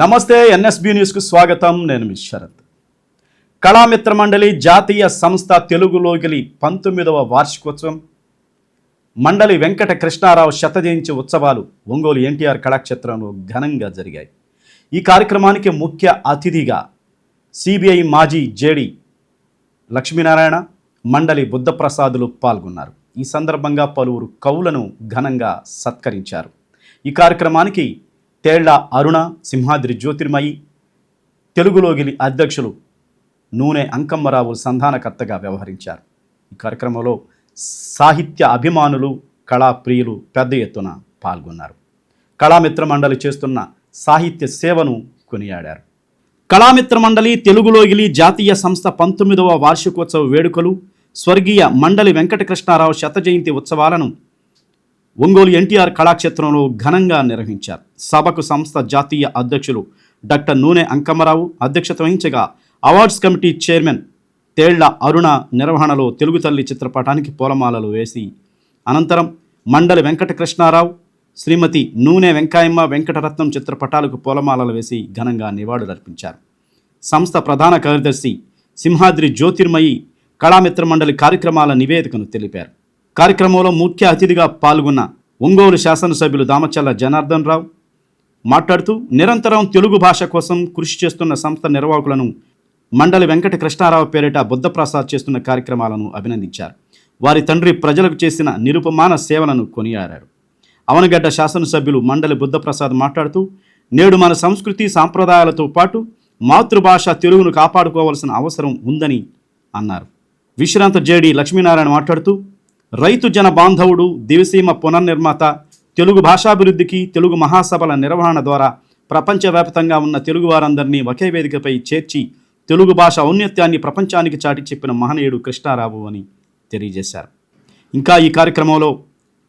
నమస్తే ఎన్ఎస్బి న్యూస్కు స్వాగతం. నేను మీ శరత్. కళామిత్ర మండలి జాతీయ సంస్థ తెలుగులోగిలి పంతొమ్మిదవ వార్షికోత్సవం. మండలి వెంకట కృష్ణారావు శత ఉత్సవాలు ఒంగోలు ఎన్టీఆర్ కళాక్షేత్రంలో ఘనంగా జరిగాయి. ఈ కార్యక్రమానికి ముఖ్య అతిథిగా సిబిఐ మాజీ జేడి లక్ష్మీనారాయణ మండలి బుద్ధప్రసాదులు పాల్గొన్నారు. ఈ సందర్భంగా పలువురు కవులను ఘనంగా సత్కరించారు. ఈ కార్యక్రమానికి తేళ్ళ అరుణ సింహాద్రి జ్యోతిర్మయి తెలుగులోగిలి అధ్యక్షులు నూనె అంకమ్మరావు సంధానకర్తగా వ్యవహరించారు. ఈ కార్యక్రమంలో సాహిత్య అభిమానులు కళాప్రియులు పెద్ద ఎత్తున పాల్గొన్నారు. కళామిత్ర మండలి చేస్తున్న సాహిత్య సేవను కొనియాడారు. కళామిత్ర మండలి తెలుగులోగిలి జాతీయ సంస్థ పంతొమ్మిదవ వార్షికోత్సవ వేడుకలు స్వర్గీయ మండలి వెంకటకృష్ణారావు శత జయంతి ఉత్సవాలను ఒంగోలు ఎన్టీఆర్ కళాక్షేత్రంలో ఘనంగా నిర్వహించారు. సభకు సంస్థ జాతీయ అధ్యక్షులు డాక్టర్ నూనె అంకమ్మరావు అధ్యక్షత వహించగా awards committee chairman Thella Aruna నిర్వహణలో తెలుగు తల్లి చిత్రపటానికి పూలమాలలు వేసి అనంతరం మండలి వెంకటకృష్ణారావు శ్రీమతి నూనె వెంకాయమ్మ వెంకటరత్నం చిత్రపటాలకు పూలమాలలు వేసి ఘనంగా నివాళులర్పించారు. సంస్థ ప్రధాన కార్యదర్శి సింహాద్రి జ్యోతిర్మయి కళామిత్ర మండలి కార్యక్రమాల నివేదికను తెలిపారు. కార్యక్రమంలో ముఖ్య అతిథిగా పాల్గొన్న ఒంగోలు శాసనసభ్యులు దామచల్ల జనార్దన్ రావు మాట్లాడుతూ నిరంతరం తెలుగు భాష కోసం కృషి చేస్తున్న సంస్థ నిర్వాహకులను మండలి వెంకట కృష్ణారావు పేరిట బుద్ధప్రసాద్ చేస్తున్న కార్యక్రమాలను అభినందించారు. వారి తండ్రి ప్రజలకు చేసిన నిరుపమాన సేవలను కొనియాడారు. అవనగడ్డ శాసనసభ్యులు మండలి బుద్ధప్రసాద్ మాట్లాడుతూ నేడు మన సంస్కృతి సాంప్రదాయాలతో పాటు మాతృభాష తెలుగును కాపాడుకోవాల్సిన అవసరం ఉందని అన్నారు. విశ్రాంత జేడి లక్ష్మీనారాయణ మాట్లాడుతూ రైతు జన బాంధవుడు దివిసీమ పునర్నిర్మాత తెలుగు భాషాభివృద్ధికి తెలుగు మహాసభల నిర్వహణ ద్వారా ప్రపంచవ్యాప్తంగా ఉన్న తెలుగు వారందరినీ ఒకే వేదికపై చేర్చి తెలుగు భాష ఔన్నత్యాన్ని ప్రపంచానికి చాటి చెప్పిన మహనీయుడు కృష్ణారావు అని తెలియజేశారు. ఇంకా ఈ కార్యక్రమంలో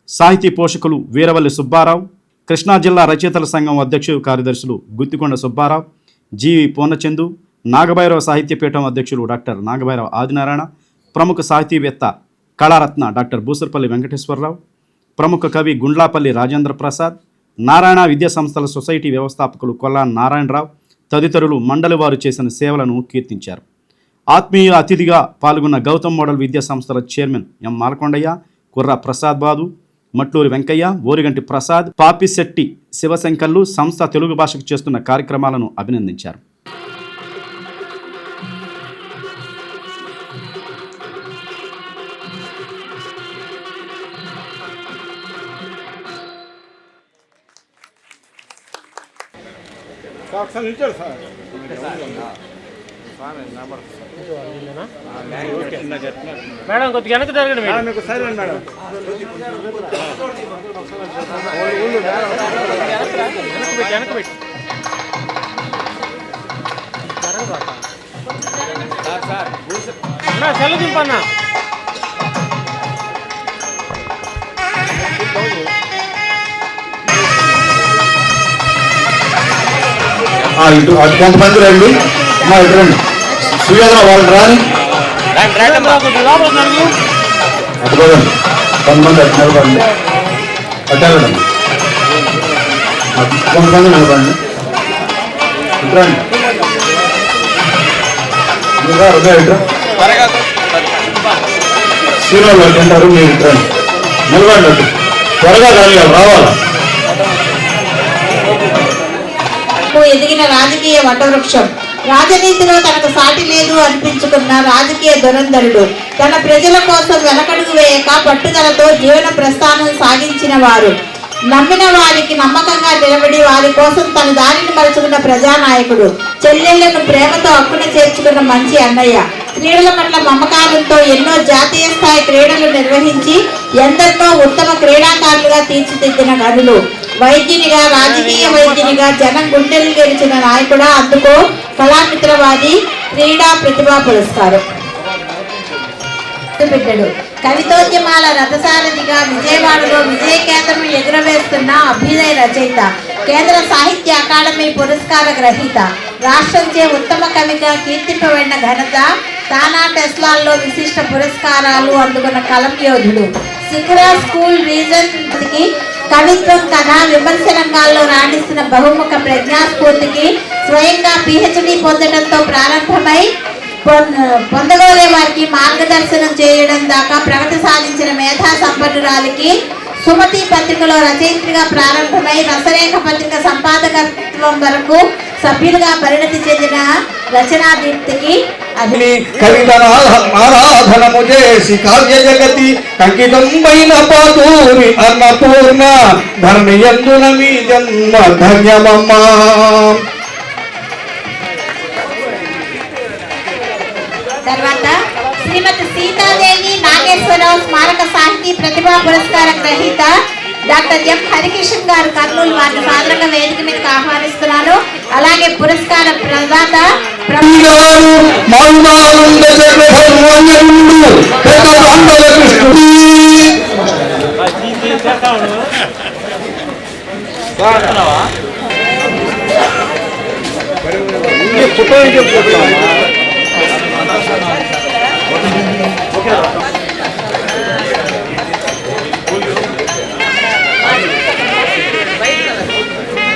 సాహితీ పోషకులు వీరవల్లి సుబ్బారావు కృష్ణా జిల్లా రచయితల సంఘం అధ్యక్షుడు కార్యదర్శులు గుత్తికొండ సుబ్బారావు జీవి పూర్ణచందు నాగభైరవ సాహిత్యపీఠం అధ్యక్షులు డాక్టర్ నాగభైరవ ఆదినారాయణ ప్రముఖ సాహితీవేత్త కళారత్న డాక్టర్ బూసర్పల్లి వెంకటేశ్వరరావు ప్రముఖ కవి గుండ్లాపల్లి రాజేంద్ర ప్రసాద్ నారాయణ విద్యా సంస్థల సొసైటీ వ్యవస్థాపకులు కొల్లా నారాయణరావు తదితరులు మండలి వారు చేసిన సేవలను కీర్తించారు. ఆత్మీయ అతిథిగా పాల్గొన్న గౌతమ్ మోడల్ విద్యా సంస్థల చైర్మన్ ఎం మాలకొండయ్య కుర్ర ప్రసాద్ బాదు మట్లూరి వెంకయ్య ఓరిగంటి ప్రసాద్ పాపిశెట్టి శివశంకర్లు సంస్థ తెలుగు భాషకు చేస్తున్న కార్యక్రమాలను అభినందించారు. ఒకసారి నిల్చోడు సార్. మేడం కొద్దిగా వెనక్కి జరగండి మేడం మీకు సైలెంట్ మేడం. పెట్టి పెట్టి అన్నా సెల్ దింపన్నా. ఇటు కొంతమంది రండి. మా ఇటు రండి. సుయోధన వాళ్ళు రాని. కొద్దిగా లోపలికి నడుగు. అటు పోదండి కొంతమంది అటు నిలబడండి అటు వెళ్ళండి కొంతమంది నిలబడండి ఇటు రండి. ఇటు అటు అంటారు మీరు ఇటు రండి. నిలబడండి త్వరగా కానీ రావాలా. కు ఎదిగిన రాజకీయ వటవృక్షం. రాజనీతిలో తనకు సాటి లేదు అనిపించుకున్న రాజకీయ దురంధరుడు తన ప్రజల కోసం వెనకడుగు వేయక పట్టుదలతో జీవన ప్రస్థానం సాగించిన వారు. నమ్మిన వారికి నమ్మకంగా నిలబడి వారి కోసం తన దారిని మలుచుకున్న ప్రజానాయకుడు చెల్లెళ్ళను ప్రేమతో అక్కున చేర్చుకున్న మంచి అన్నయ్య. క్రీడల పట్ల మమకారంతో ఎన్నో జాతీయ స్థాయి క్రీడలు నిర్వహించి ఎందరినో ఉత్తమ క్రీడాకారులుగా తీర్చిదిద్దిన గనులు. వైద్యునిగా రాజకీయ వైద్యునిగా జనం గుండెలు గెలిచిన నాయకుడు అందుకో కళామిత్రవాది క్రీడా ప్రతిభా పురస్కారం. కవితోద్యమాల రథసారథిగా విజయవాడలో విజయ కేంద్రం ఎగురవేస్తున్న అభ్యుదయ రచయిత కేంద్ర సాహిత్య అకాడమీ పురస్కార గ్రహీత రాష్ట్రంచే ఉత్తమ కవిగా కీర్తింపబడిన ఘనత తానా టెస్లాల్లో విశిష్ట పురస్కారాలు అందుకున్న కలం యోధుడు. శిఖరా స్కూల్ రీజన్కి కవిత్వం కథ విమర్శ రంగాల్లో రాణిస్తున్న బహుముఖ ప్రజ్ఞాస్ఫూర్తికి స్వయంగా పిహెచ్డి పొందడంతో ప్రారంభమై పొందగోరే వారికి మార్గదర్శనం చేయడం దాకా ప్రగతి సాధించిన మేధా సంపన్నురాలికి సుమతి పత్రికలో రచయిత్రిగా ప్రారంభమై రసరేఖ పత్రిక సంపాదకత్వం వరకు సభ్యులుగా పరిణతి చెందిన రచనా దీప్తికి ఆరాధనము చేసి కావ్య జగతి కంకితం పైన పాతూరి అన్నపూర్ణ ధరణి ఎందున మీ జన్మ ధన్యమమ్మా. తర్వాత శ్రీమతి సీతాదేవి నాగేశ్వరరావు స్మారక సాహితీ ప్రతిభా పురస్కార గ్రహీత డాక్టర్ ఎం హరికిషన్ గారు కర్నూలు వారిని సాధారణంగా వేదిక మీదకి ఆహ్వానిస్తున్నాను అలాగే పురస్కార ప్రదాత ప్ర-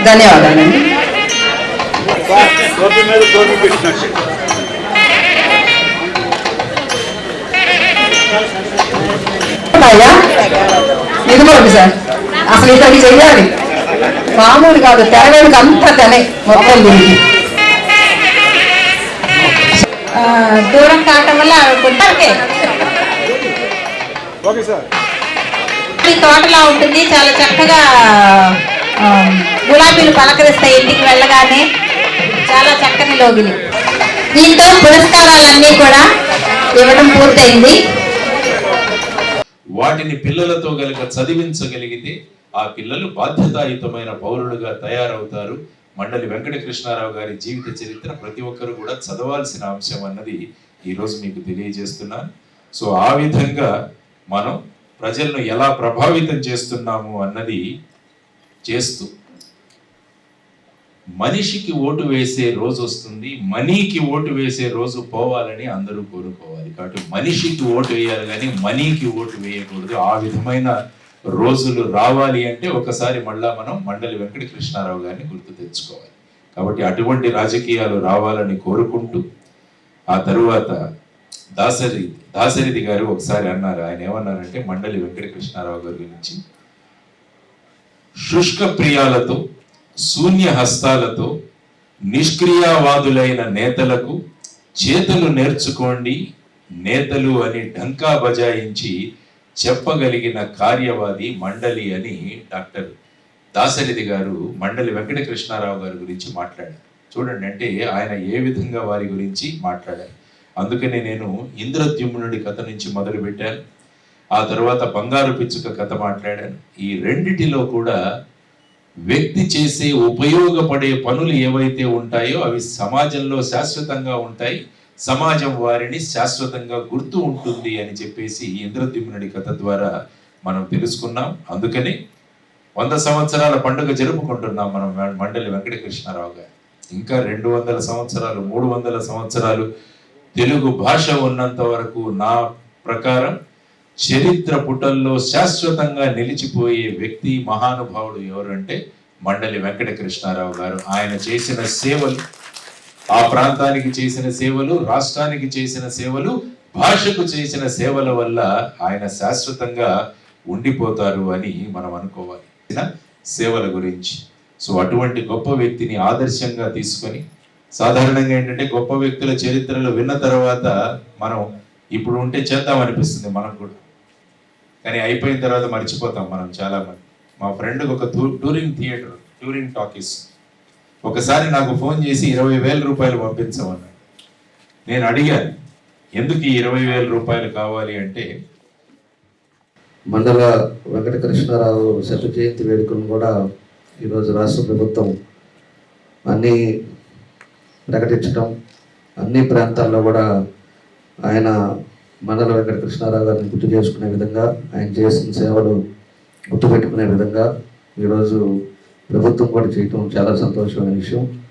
ధన్యవాదాలండి. అయ్యా సార్ అసలు ఇతనికి చెయ్యాలి. మామూలు కాదు తెరవేడికి అంతా తెనే మొత్తం దీనికి. దూరం కావటం వల్ల ఈ తోటలా ఉంటుంది చాలా చక్కగా గులాబీలు పలకరిస్తాయి ఇంటికి వెళ్ళగానే. చాలా చక్కని లోగిలి. దీంతో పురస్కారాలన్నీ కూడా ఇవ్వడం పూర్తయింది. వాటిని పిల్లలతో గనుక చదివించగలిగితే ఆ పిల్లలు బాధ్యతాయుతమైన పౌరులుగా తయారవుతారు. మండలి వెంకటకృష్ణారావు గారి జీవిత చరిత్ర ప్రతి ఒక్కరు కూడా చదవాల్సిన అంశం అన్నది ఈరోజు మీకు తెలియజేస్తున్నాను. సో ఆ విధంగా మనం ప్రజలను ఎలా ప్రభావితం చేస్తున్నాము అన్నది చేస్తూ మనిషికి ఓటు వేసే రోజు వస్తుంది మనీకి ఓటు వేసే రోజు పోవాలని అందరూ కోరుకోవాలి. కాబట్టి మనిషికి ఓటు వేయాలి కానీ మనీకి ఓటు వేయకూడదు. ఆ విధమైన రోజులు రావాలి అంటే ఒకసారి మళ్ళా మనం మండలి వెంకట కృష్ణారావు గారిని గుర్తు తెచ్చుకోవాలి. కాబట్టి అటువంటి రాజకీయాలు రావాలని కోరుకుంటూ ఆ తరువాత దాసరి దాసరిది గారు ఒకసారి అన్నారు. ఆయన ఏమన్నారంటే మండలి వెంకట కృష్ణారావు గారి గురించి శుష్క ప్రియాలతో శూన్య హస్తాలతో నిష్క్రియావాదులైన నేతలకు చేతులు నేర్చుకోండి నేతలు అని ఢంకా బజాయించి చెప్పగలిగిన కార్యవాది మండలి అని డాక్టర్ దాసరిది గారు మండలి వెంకట కృష్ణారావు గారి గురించి మాట్లాడారు. చూడండి అంటే ఆయన ఏ విధంగా వారి గురించి మాట్లాడారు. అందుకనే నేను ఇంద్రద్యుమ్నుడి కథ నుంచి మొదలుపెట్టాను. ఆ తర్వాత బంగారు పిచ్చుక కథ మాట్లాడాను. ఈ రెండిటిలో కూడా వ్యక్తి చేసే ఉపయోగపడే పనులు ఏవైతే ఉంటాయో అవి సమాజంలో శాశ్వతంగా ఉంటాయి. సమాజం వారిని శాశ్వతంగా గుర్తు ఉంటుంది అని చెప్పేసి ఇంద్రద్యుమ్నుడి కథ ద్వారా మనం తెలుసుకున్నాం. అందుకని వంద సంవత్సరాల పండుగ జరుపుకుంటున్నాం మనం మండలి వెంకటకృష్ణారావు గారు. ఇంకా రెండు వందల సంవత్సరాలు మూడు వందల సంవత్సరాలు తెలుగు భాష ఉన్నంత వరకు నా ప్రకారం చరిత్ర పుటల్లో శాశ్వతంగా నిలిచిపోయే వ్యక్తి మహానుభావుడు ఎవరంటే మండలి వెంకటకృష్ణారావు గారు. ఆయన చేసిన సేవలు ఆ ప్రాంతానికి చేసిన సేవలు రాష్ట్రానికి చేసిన సేవలు భాషకు చేసిన సేవల వల్ల ఆయన శాశ్వతంగా ఉండిపోతారు అని మనం అనుకోవాలి. సేవల గురించి. సో అటువంటి గొప్ప వ్యక్తిని ఆదర్శంగా తీసుకొని సాధారణంగా ఏంటంటే గొప్ప వ్యక్తుల చరిత్రలు విన్న తర్వాత మనం ఇప్పుడు ఉంటే చేద్దాం అనిపిస్తుంది మనకు కూడా. కానీ అయిపోయిన తర్వాత మర్చిపోతాం మనం చాలా మంది మా ఫ్రెండ్ ఒక టూ- టూరింగ్ థియేటర్ టూరింగ్ టాకీస్. ఒకసారి నాకు ఫోన్ చేసి ఇరవై వేల రూపాయలు పంపించమన్నాడు. నేను అడిగాను ఎందుకు ఈ ఇరవై వేల రూపాయలు కావాలి అంటే? మండల వెంకటకృష్ణారావు శత జయంతి వేడుకను కూడా ఈరోజు రాష్ట్ర ప్రభుత్వం అన్నీ ప్రకటించడం అన్ని ప్రాంతాల్లో కూడా ఆయన మండల వెంకటకృష్ణారావు గారిని గుర్తు చేసుకునే విధంగా ఆయన చేసిన సేవలు గుర్తుపెట్టుకునే విధంగా ఈరోజు ప్రభుత్వం కూడా చేయటం చాలా సంతోషమైన విషయం.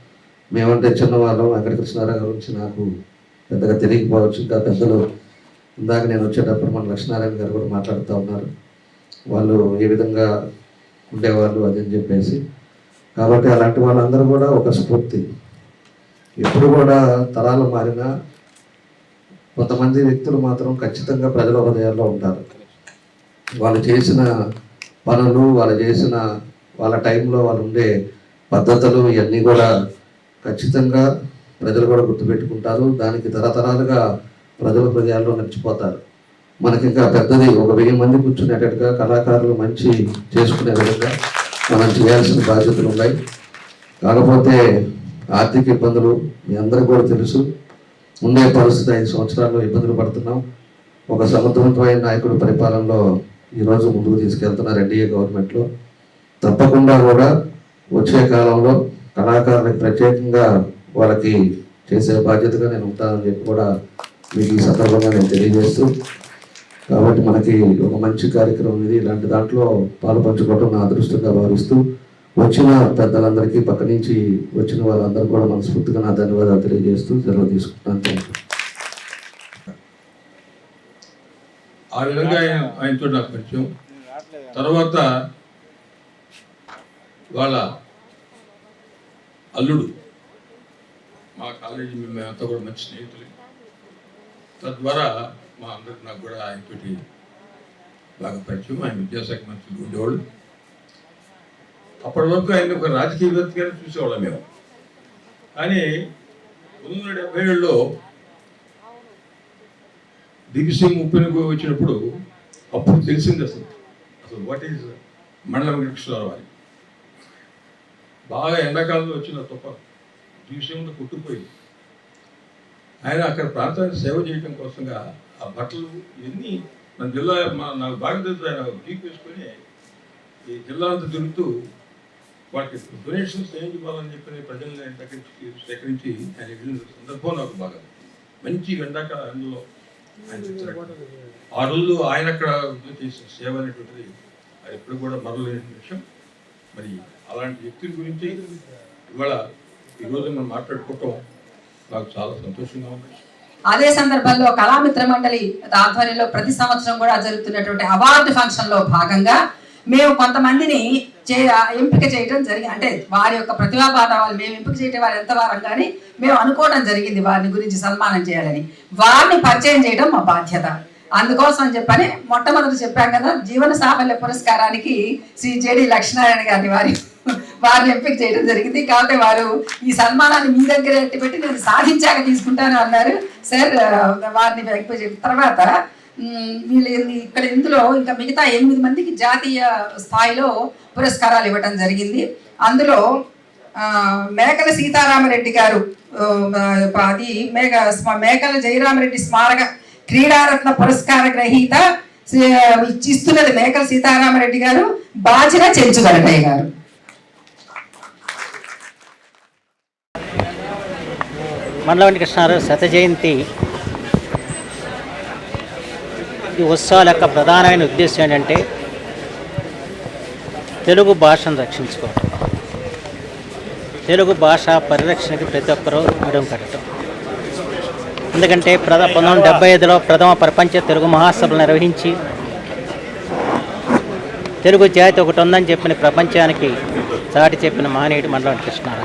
మేమంటే చిన్నవాళ్ళం వెంకట కృష్ణారావు గారి గురించి నాకు పెద్దగా తెలియకపోవచ్చు. ఇంకా పెద్దలు ఇందాక నేను వచ్చేటప్పుడు మన లక్ష్మీనారాయణ గారు కూడా మాట్లాడుతూ ఉన్నారు. వాళ్ళు ఏ విధంగా ఉండేవాళ్ళు అది అని చెప్పేసి. కాబట్టి అలాంటి వాళ్ళందరూ కూడా ఒక స్ఫూర్తి. ఎప్పుడు కూడా తరాలు మారినా కొంతమంది వ్యక్తులు మాత్రం ఖచ్చితంగా ప్రజల హృదయాల్లో ఉంటారు. వాళ్ళు చేసిన పనులు వాళ్ళు చేసిన వాళ్ళ టైంలో వాళ్ళు ఉండే పద్ధతులు ఇవన్నీ కూడా ఖచ్చితంగా ప్రజలు కూడా గుర్తుపెట్టుకుంటారు. దానికి తరతరాలుగా ప్రజల హృదయాల్లో నడిచిపోతారు. మనకి ఇంకా పెద్దది ఒక వెయ్యి మంది కూర్చునేటట్టుగా కళాకారులు మంచి చేసుకునే విధంగా మనం చేయాల్సిన బాధ్యతలు ఉన్నాయి. కాకపోతే ఆర్థిక ఇబ్బందులు మీ అందరికీ కూడా తెలుసు. ఉండే పరిస్థితి ఐదు సంవత్సరాల్లో ఇబ్బందులు పడుతున్నాం. ఒక సమర్థవంతమైన నాయకుడు పరిపాలనలో ఈరోజు ముందుకు తీసుకెళ్తున్నారు ఎన్డీఏ గవర్నమెంట్లో. తప్పకుండా కూడా వచ్చే కాలంలో కళాకారులకు ప్రత్యేకంగా వాళ్ళకి చేసే బాధ్యతగా నేను ఉంటానని చెప్పి కూడా మీకు ఈ సందర్భంగా నేను తెలియజేస్తూ కాబట్టి మనకి ఒక మంచి కార్యక్రమం ఇది. ఇలాంటి దాంట్లో పాలు పంచుకోవడం నా అదృష్టంగా భావిస్తూ వచ్చిన పెద్దలందరికీ పక్క నుంచి వచ్చిన వాళ్ళందరూ కూడా మనస్ఫూర్తిగా నా ధన్యవాదాలు తెలియజేస్తూ సెలవు తీసుకుంటాను థ్యాంక్ యూ ఆ విధంగా ఆయన ఆయనతో నాకు పరిచయం. తర్వాత వాళ్ళ అల్లుడు. మా కాలేజీ మేమంతా కూడా మంచి స్నేహితులు. తద్వారా మా అందరికి నాకు కూడా ఆయనతోటి బాగా పరిచయం ఆయన విద్యాశాఖ మంత్రులు ఉండేవాళ్ళు. అప్పటి వరకు ఆయన ఒక రాజకీయవేత్తగానే చూసేవాళ్ళం మేము. కానీ పంతొమ్మిది వందల డెబ్బై ఏడులో దిగ్సింగ్ ముప్పైకి వచ్చినప్పుడు అప్పుడు తెలిసింది అసలు. అసలు వాట్ ఈజ్ మండలం వెంకటేశ్వరరావు అని. బాగా ఎండాకాలంలో వచ్చిన తుఫాను. దిగ్విజయంతో కొట్టుకుపోయింది. ఆయన అక్కడ ప్రాంతానికి సేవ చేయడం కోసంగా ఆ బట్టలు ఇవన్నీ మన జిల్లా మా నాకు బాగా తెలుసు ఆయన జీప్ వేసుకొని ఈ జిల్లా అంతా తిరుగుతూ వాటికి డొనేషన్స్ ఏం ఇవ్వాలని చెప్పి ప్రజల్ని సేకరించి సేకరించి ఆయన వెళ్ళిన సందర్భం నాకు బాగా మంచి ఎండాకాలంలో ఆయన ఆ రోజు ఆయన అక్కడ చేసిన సేవ అనేటువంటిది అది ఎప్పుడు కూడా మరలేని విషయం. మరి అలాంటి వ్యక్తుల గురించి ఇవాళ ఈరోజు మనం మాట్లాడుకోవటం నాకు చాలా సంతోషంగా ఉంది. అదే సందర్భంలో కళామిత్ర మండలి ఆధ్వర్యంలో ప్రతి సంవత్సరం కూడా జరుగుతున్నటువంటి అవార్డు ఫంక్షన్లో భాగంగా మేము కొంతమందిని చే ఎంపిక చేయడం జరిగింది అంటే వారి యొక్క ప్రతిభా పాఠవాలు మేము ఎంపిక చేయడం వారు ఎంత వారం కానీ మేము అనుకోవడం జరిగింది వారిని గురించి సన్మానం చేయాలని. వారిని పరిచయం చేయడం మా బాధ్యత. అందుకోసం అని చెప్పని మొట్టమొదటి చెప్పాం కదా జీవన సాఫల్య పురస్కారానికి శ్రీ జేడి లక్ష్మీనారాయణ గారిని వారి వారిని ఎంపిక చేయడం జరిగింది. కాబట్టి వారు ఈ సన్మానాన్ని మీ దగ్గర పెట్టి నేను సాధించాక తీసుకుంటాను అన్నారు. సార్ వారిని ఎంపిక చేసిన తర్వాత వీళ్ళు ఇక్కడ ఇందులో ఇంకా మిగతా ఎనిమిది మందికి జాతీయ స్థాయిలో పురస్కారాలు ఇవ్వటం జరిగింది. అందులో మేకల సీతారామరెడ్డి గారు అది మేక స్మ- మేకల జయరామరెడ్డి స్మారక క్రీడారత్న పురస్కార గ్రహీత ఇస్తున్నది మేకల సీతారామరెడ్డి గారు బాచిన చెంచుగరటయ్య గారు. మండలవంటి కృష్ణారావు శత జయంతి ఈ ఉత్సవాల యొక్క ప్రధానమైన ఉద్దేశం ఏంటంటే తెలుగు భాషను రక్షించుకోవటం. తెలుగు భాష పరిరక్షణకి ప్రతి ఒక్కరూ నడుం కట్టడం ఎందుకంటే ప్రధ పంతొమ్మిది వందల డెబ్బై ఐదులో ప్రథమ ప్రపంచ తెలుగు మహాసభలు నిర్వహించి తెలుగు జాతి ఒకటి ఉందని చెప్పిన ప్రపంచానికి చాటి చెప్పిన మహనీయుడు మండలం కృష్ణారావు.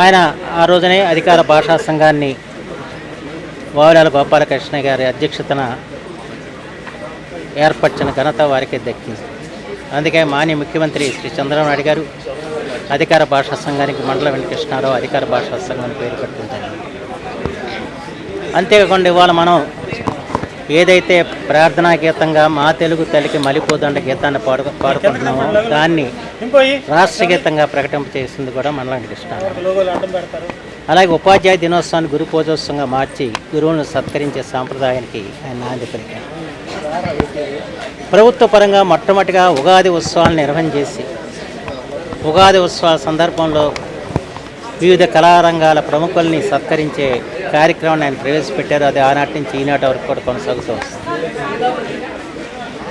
ఆయన ఆ రోజునే అధికార భాషా సంఘాన్ని వావిలాల గోపాలకృష్ణ గారి అధ్యక్షతన ఏర్పరిచిన ఘనత వారికి దక్కింది. అందుకే మాన్య ముఖ్యమంత్రి శ్రీ చంద్రబాబు నాయుడు గారు అధికార భాషా సంఘానికి మండల వెంకటకృష్ణారావు అధికార భాషా సంఘం పేరు పెట్టుకుంటారు అంతేకాకుండా ఇవాళ మనం ఏదైతే ప్రార్థనా గీతంగా మా తెలుగు తల్లికి మలిపోదండ గీతాన్ని పాడు పాడుకుంటున్నామో దాన్ని రాష్ట్ర గీతంగా ప్రకటింప చేసింది కూడా అడ్డం పెడతారు. అలాగే ఉపాధ్యాయ దినోత్సవాన్ని గురు పూజోత్సవంగా మార్చి గురువులను సత్కరించే సాంప్రదాయానికి ఆయన నాంది పలికారు. ప్రభుత్వ పరంగా మొట్టమొదటిగా ఉగాది ఉత్సవాలను నిర్వహణ చేసి ఉగాది ఉత్సవాల సందర్భంలో వివిధ కళారంగాల ప్రముఖుల్ని సత్కరించే కార్యక్రమాన్ని ఆయన ప్రవేశపెట్టారు. అది ఆనాటి నుంచి ఈనాటి వరకు కూడా కొనసాగుతూ వస్తుంది.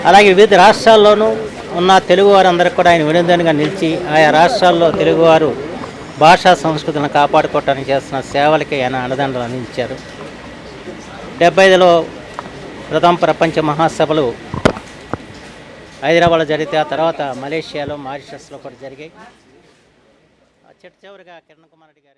అలాగే వివిధ రాష్ట్రాల్లోనూ ఉన్న తెలుగు వారందరికీ కూడా ఆయన వినోదంగా నిలిచి ఆయా రాష్ట్రాల్లో తెలుగువారు భాషా సంస్కృతిని కాపాడుకోవటానికి చేస్తున్న సేవలకి ఆయన అండదండలు అందించారు. డెబ్బై ఐదులో ప్రథమ ప్రపంచ మహాసభలు హైదరాబాద్లో జరిగితే ఆ తర్వాత మలేషియాలో మారిషస్లో కూడా జరిగాయి. ఆ చిట్ట చివరిగా కిరణ్ కుమార్ రెడ్డి గారు